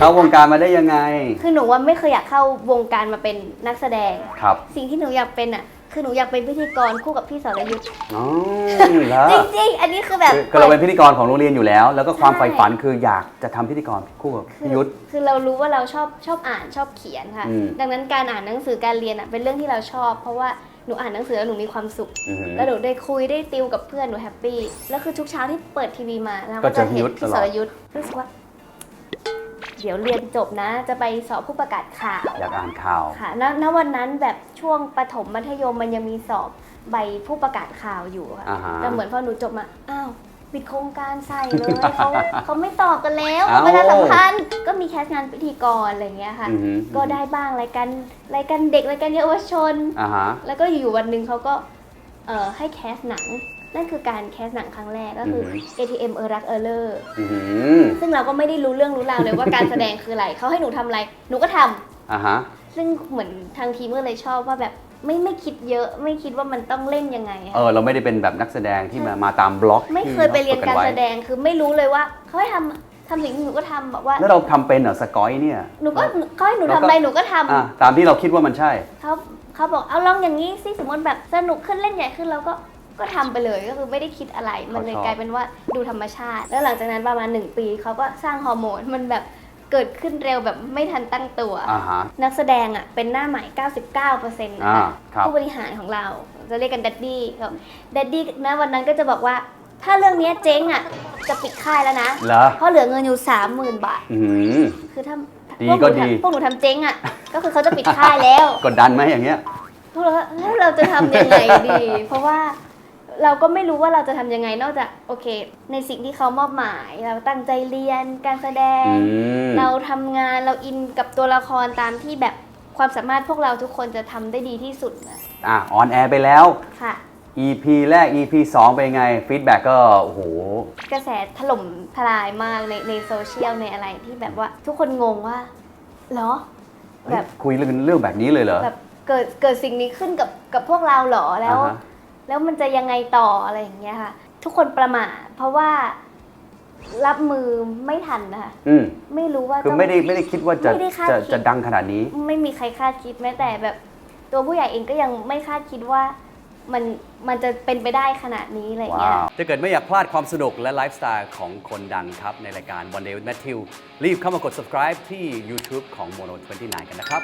เข้าวงการมาได้ยังไง คือหนูว่าไม่เคยอยากเข้าวงการมาเป็นนักแสดง ครับสิ่งที่หนูอยากเป็นอะ คือหนูอยากเป็นพิธีกรคู่กับพี่สรยุทธ์อ๋อเหรอจริงๆ อันนี้คือแบบคือคือเราเป็นพิธีกรของโรงเรียนอยู่แล้ว แล้วก็ความใช่ใฝ่ฝันคืออยากจะทำพิธีกรคู่กับคือพี่ยุทธคือเรารู้ว่าเราชอบชอบอ่านชอบเขียนค่ะอืมดังนั้นการอ่านหนังสือการเรียนอะเป็นเรื่องที่เราชอบ เพราะว่าหนูอ่านหนังสือแล้วหนูมีความสุขอือหือแล้วหนูได้คุยได้ติวกับเพื่อนหนูแฮปปี้แล้วคือทุกเช้าที่เปิดทีวีมาเราก็ก็เจจะอพี่เห็นยุทธพี่ตลสอดรยุทธ์รู้สึกว่า เดี๋ยวเรียนจบนะ จะไปสอบผู้ประกาศข่าวอยากอ่านข่าว ค่ะณณวันนั้นแบบช่วงประถมมัธยมมันยังมีสอบใบผู้ประกาศข่าวอยู่ค่ะอ่าฮะแล้วเหมือนพอหนูจบมาอ้าวปิดโครงการใส่เลยเขาเขาไม่ตอบกันแล้วเอ้า ประชาสัมพันธ์ก็มีแคสต์งานพิธีกรอะไรอย่างเงี้ยค่ะ อือหือก็ได้บ้างรายการรายการเด็กรายการเยาวชน อ่าฮะ แล้วก็อยู่ๆวันหนึ่งเขาก็เอ่อให้แคสต์หนัง นั่นคือการแคสต์หนังครั้งแรกก็คือออหือ ATM เออรักเออเลอร์อือหือซึ่งเราก็ไม่ได้รู้เรื่องรู้ราวเลยว่าการแสดงคืออะไรเขาให้หนูทำอะไรหนูก็ทำอ่าฮะ ซึ่งเหมือนทางทีมก็เลยชอบว่าแบบไม่ไม่คิดเยอะไม่คิดว่ามันต้องเล่นยังไงอะเออ เราไม่ได้เป็นแบบนักแสดงที่มามาตามบล็อกไม่ที่เคยไปเรียนการฝึแสไว้ดงคือไม่รู้เลยว่าเขาให้ทำทำสิ่งที่หนูก็ทำแบบว่า แล้วเราทำเป็นเหรอสกอยเนี่ย หนูก็เขาให้หนูเราทำก็อะไรหนูก็ทำ อะตามที่เราคิดว่ามันใช่ เขาเขาบอกเอาลองอย่างนี้สิสมมติแบบสนุกขึ้นเล่นใหญ่ขึ้นเราก็ ก็ทำไปเลยก็คือไม่ได้คิดอะไร มันเลยเขาชอบกลายเป็นว่าดูธรรมชาติ แล้วหลังจากนั้นประมาณหนึ่งปีเขาก็สร้างฮอร์โมนมันแบบเกิดขึ้นเร็วแบบไม่ทันตั้งตัวอ่าฮะนักแสดงอะเป็นหน้าใหม่ 99%นะอ่าคะครับผู้บริหารของเรา จะเรียกกันดัดดี้ครับดัดดี้นะวันนั้นก็จะบอกว่า ถ้าเรื่องเนี้ยเจ๊งอะจะปิดค่ายแล้วนะเหรอเพราะเหลือเงินอยู่ 30,000 บาทอืมคือถ้าดีพวหนูก็ดีทำพวกหนูทำเจ๊งอะ ก็คือเขาจะปิดค่ายแล้ว กดดันไหมอย่างเงี้ยพวกเราก็แล้วเราจะทำยังไงดี เพราะว่า เราก็ไม่รู้ว่าเราจะทำยังไงนอกจากโอเค ในสิ่งที่เขามอบหมาย เราตั้งใจเรียนการแสดง อืม เราทำงานเราอินกับตัวละครตามที่แบบความสามารถพวกเราทุกคนจะทำได้ดีที่สุดนะอะออนแอร์ไปแล้ว ค่ะ EP แรก EP 2 เป็นไงฟีดแบ็กก็โอ้โห กระแสถล่มทลายมากในในโซเชียลในอะไรที่แบบว่าทุกคนงงว่าเหรอ แบบคุยเรื่องเรื่องแบบนี้เลยเหรอ แบบเกิดเกิดสิ่งนี้ขึ้นกับกับพวกเราเหรอแล้ว อ่าฮะ แล้วมันจะยังไงต่ออะไรอย่างเงี้ยค่ะ ทุกคนประมาทเพราะว่ารับมือไม่ทันนะคะอืมไม่รู้ว่าคือต้อง ไม่ได้ไม่ได้คิดว่าจะไม่ได้คาดจะคิด จะดังขนาดนี้ ไม่มีใครคาดคิดแม้แต่แบบ ตัวผู้ใหญ่เองก็ยังไม่คาดคิดว่ามันมันจะเป็นไปได้ขนาดนี้อะไรอย่างเงี้ย ว้าว ถ้าเกิดไม่อยากพลาดความสนุกและไลฟ์สไตล์ของคนดังครับ ในรายการ One Day with Matthew รีบเข้ามากด subscribe ที่ YouTube ของ Mono 29 กันนะครับ